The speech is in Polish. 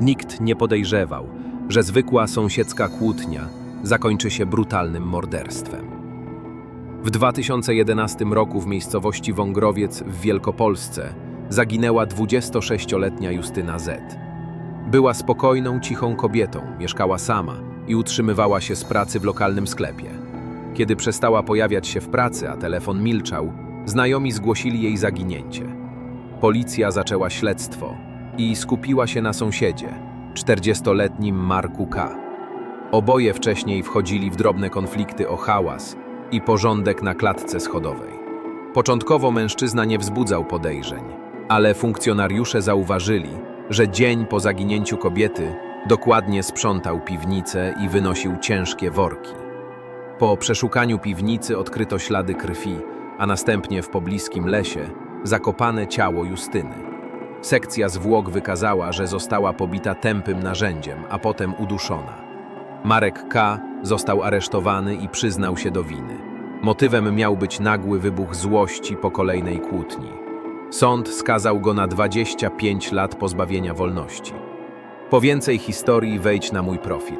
Nikt nie podejrzewał, że zwykła sąsiedzka kłótnia zakończy się brutalnym morderstwem. W 2011 roku w miejscowości Wągrowiec w Wielkopolsce zaginęła 26-letnia Justyna Z. Była spokojną, cichą kobietą, mieszkała sama i utrzymywała się z pracy w lokalnym sklepie. Kiedy przestała pojawiać się w pracy, a telefon milczał, znajomi zgłosili jej zaginięcie. Policja zaczęła śledztwo i skupiła się na sąsiedzie, 40-letnim Marku K. Oboje wcześniej wchodzili w drobne konflikty o hałas i porządek na klatce schodowej. Początkowo mężczyzna nie wzbudzał podejrzeń, ale funkcjonariusze zauważyli, że dzień po zaginięciu kobiety dokładnie sprzątał piwnicę i wynosił ciężkie worki. Po przeszukaniu piwnicy odkryto ślady krwi, a następnie w pobliskim lesie zakopane ciało Justyny. Sekcja zwłok wykazała, że została pobita tępym narzędziem, a potem uduszona. Marek K. został aresztowany i przyznał się do winy. Motywem miał być nagły wybuch złości po kolejnej kłótni. Sąd skazał go na 25 lat pozbawienia wolności. Po więcej historii wejdź na mój profil.